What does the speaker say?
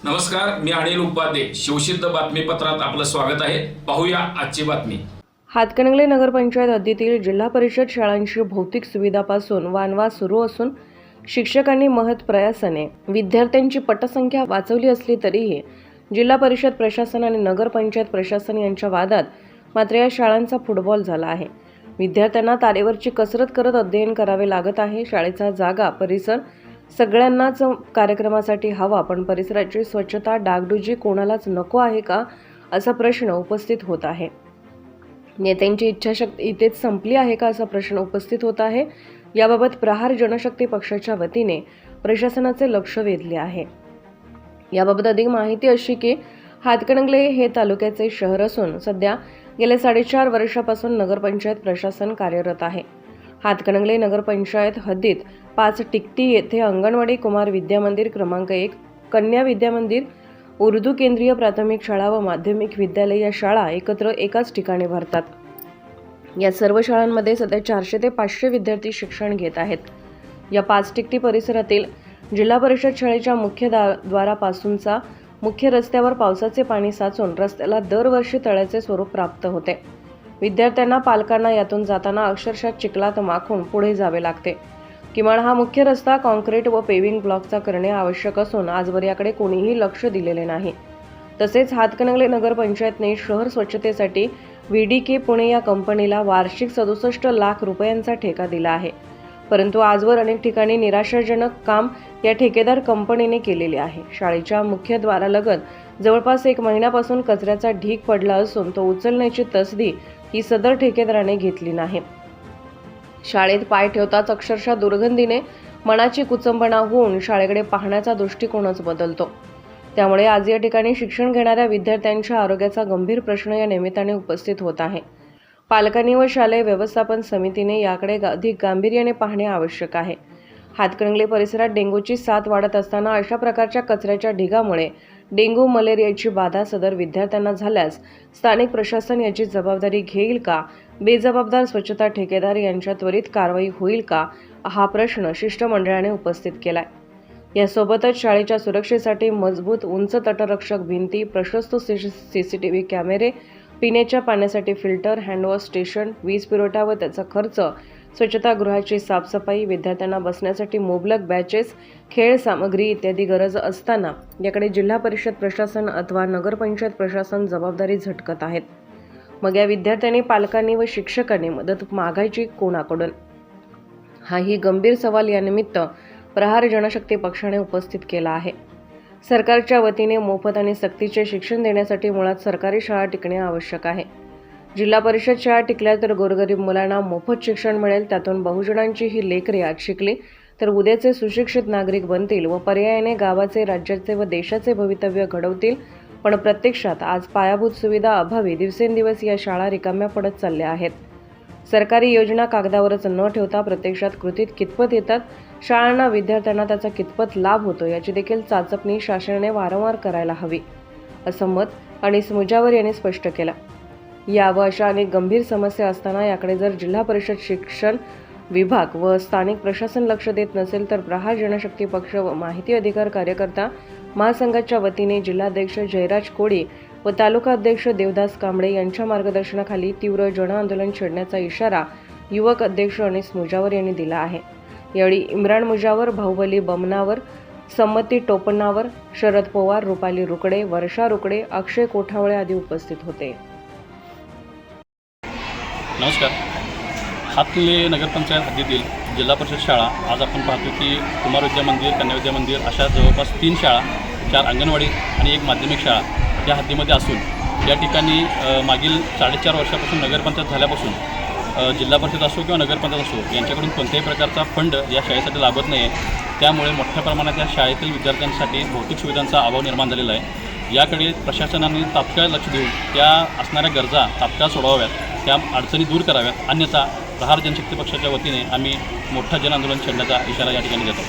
नमस्कार मी अनिल उपाध्ये. शिवसिद्ध बातमीपत्रात आपलं स्वागत आहे. पाहूया आजची बातमी. हातकणंगले नगरपंचायत हद्दीतील जिल्हा परिषद शाळांची भौतिक सुविधापासून वानवा सुरू असून शिक्षकांनी महत् प्रयासाने विद्यार्थ्यांची पटसंख्या वाचवली असली तरीही जिल्हा परिषद प्रशासन आणि नगरपंचायत प्रशासन यांच्या वादात मात्र या शाळांचा फुटबॉल झाला आहे. विद्यार्थ्यांना तारेवरची कसरत करत अध्ययन करावे लागत आहे. शाळेचा जागा परिसर सगळ्यांनाच कार्यक्रमासाठी हवा. पण परिसराची स्वच्छता डागडुजी कोणालाच नको आहे का? असा प्रश्न उपस्थित होत आहे. नेत्यांची इच्छाशक्ती इथेच संपली आहे का असा प्रश्न उपस्थित होत आहे. याबाबत प्रहार जनशक्ती पक्षाच्या वतीने प्रशासनाचे लक्ष वेधले आहे. याबाबत अधिक माहिती अशी की हातकणंगले हे तालुक्याचे शहर असून सध्या गेल्या साडेचार वर्षापासून नगरपंचायत प्रशासन कार्यरत आहे. हातकणंगले नगरपंचायत हद्दीत पाच टिकटी येथे अंगणवाडी कुमार विद्यामंदिर क्रमांक एक कन्या विद्यामंदिर उर्दू केंद्रीय प्राथमिक शाळा व माध्यमिक विद्यालय या शाळा एकत्र एकाच ठिकाणी भरतात. या सर्व शाळांमध्ये सध्या चारशे ते पाचशे विद्यार्थी शिक्षण घेत आहेत. या पाच टिकटी परिसरातील जिल्हा परिषद शाळेच्या मुख्य दा- द्वारापासूनचा मुख्य रस्त्यावर पावसाचे पाणी साचून रस्त्याला दरवर्षी तळ्याचे स्वरूप प्राप्त होते. विद्यार्थ्यांना पालकांना यातून जाताना अक्षरशः चिखलात माखून पुढे जावे लागते. किमान हा मुख्य रस्ता कॉन्क्रीट व पेविंग ब्लॉकचा करणे आवश्यक असून आजवर याकडे कोणीही लक्ष दिलेले नाही. तसेच हातकणंगले नगरपंचायतने शहर स्वच्छतेसाठी व्ही डी के पुणे या कंपनीला वार्षिक सदुसष्ट लाख रुपयांचा ठेका दिला आहे. परंतु आजवर अनेक ठिकाणी निराशाजनक काम या ठेकेदार कंपनीने केलेले आहे. शाळेच्या मुख्य द्वारालगत जवळपास एक महिन्यापासून कचऱ्याचा ढीग पडला असून तो उचलण्याची तसदी ही सदर ठेकेदाराने घेतली नाही. शाळेत पाय ठेवताच अक्षरशः दुर्गंधीने मनाची कुचंबणा होऊन शाळेकडे पाहण्याचा दृष्टिकोनच बदलतो. त्यामुळे आज या ठिकाणी शिक्षण घेणाऱ्या विद्यार्थ्यांच्या आरोग्याचा गंभीर प्रश्न या निमित्ताने उपस्थित होत आहे. पालकांनी व शालेय व्यवस्थापन समितीने याकडे गा- अधिक गांभीर्याने पाहणे आवश्यक आहे. हातकणंगले परिसरात डेंग्यूची साथ वाढत असताना अशा प्रकारच्या कचऱ्याच्या ढिगामुळे डेंग्यू मलेरियाची बाधा सदर विद्यार्थ्यांना झाल्यास स्थानिक प्रशासन याची जबाबदारी घेईल का बेजबाबदार स्वच्छता ठेकेदार यांच्या त्वरित कारवाई होईल का हा प्रश्न शिष्टमंडळाने उपस्थित केलाय यासोबतच शाळेच्या सुरक्षेसाठी मजबूत उंच तटरक्षक भिंती प्रशस्त सी सी टी व्ही कॅमेरे पिण्याच्या पाण्यासाठी फिल्टर हँडवॉश स्टेशन वीज पुरवठा व त्याचा खर्च स्वच्छतागृहाची साफसफाई विद्यार्थ्यांना बसण्यासाठी मोबलक बॅचेस खेळ सामग्री इत्यादी गरज असताना याकडे जिल्हा परिषद प्रशासन अथवा नगरपंचायत प्रशासन जबाबदारी झटकत आहेत. मग या विद्यार्थ्यांनी पालकांनी व शिक्षकांनी मदत मागायची कोणाकडून? हाही गंभीर सवाल यानिमित्त प्रहार जनशक्ती पक्षाने उपस्थित केला आहे. सरकारच्या वतीने मोफत आणि सक्तीचे शिक्षण देण्यासाठी मुळात सरकारी शाळा टिकणे आवश्यक आहे. जिल्हा परिषद शाळा टिकल्या तर गोरगरीब मुलांना मोफत शिक्षण मिळेल त्यातून बहुजनांची ही लेकरे आज शिकली. तर उद्याचे सुशिक्षित नागरिक बनतील व पर्यायाने गावाचे राज्याचे व देशाचे भवितव्य घडवतील. पण प्रत्यक्षात आज पायाभूत सुविधा अभावी दिवसेंदिवस या शाळा रिकाम्या पडत चालल्या आहेत. सरकारी योजना कागदावरच न ठेवता प्रत्यक्षात कृतीत कितपत येतात? शाळांना विद्यार्थ्यांना त्याचा कितपत लाभ होतो याची देखील चाचपणी शासनाने वारंवार करायला हवी असं मत अनिस मुजावर यांनी स्पष्ट केलं. या व अशा अनेक गंभीर समस्या असताना याकडे जर जिल्हा परिषद शिक्षण विभाग व स्थानिक प्रशासन लक्ष देत नसेल तर प्रहार जनशक्ती पक्ष व माहिती अधिकार कार्यकर्ता महासंघाच्या वतीने जिल्हाध्यक्ष जयराज कोळी व तालुका अध्यक्ष देवदास कांबळे यांच्या मार्गदर्शनाखाली तीव्र जनआंदोलन छेडण्याचा इशारा युवक अध्यक्ष अनिस मुजावर यांनी दिला आहे. यावेळी इम्रान मुजावर बाहुबली बमनावर संमती टोपणावर शरद पवार रुपाली रुकडे वर्षा रुकडे अक्षय कोठावळे आदी उपस्थित होते. नमस्कार. हातले नगरपंचायत हद्दीतील जिल्हा परिषद शाळा आज आपण पाहतो की कुमार विद्या मंदिर कन्या विद्या मंदिर अशा जवळपास तीन शाळा चार अंगणवाडी आणि एक माध्यमिक शाळा या हद्दीमध्ये असून या ठिकाणी मागील साडेचार वर्षापासून नगरपंचायत झाल्यापासून जिल्हा परिषद असो किंवा नगरपंचायत असो यांच्याकडून कोणत्याही प्रकारचा फंड या शाळेसाठी लाभत नाही आहे त्यामुळे मोठ्या प्रमाणात या शाळेतील विद्यार्थ्यांसाठी भौतिक सुविधांचा अभाव निर्माण झालेला आहे. याकडे प्रशासनाने तात्काळ लक्ष देऊन त्या असणाऱ्या गरजा तात्काळ सोडवाव्यात. त्या अडचणी दूर कराव्यात. अन्यथा प्रहार जनशक्ती पक्षाच्या वतीने आम्ही मोठा जनआंदोलन छेडण्याचा इशारा या ठिकाणी देतो.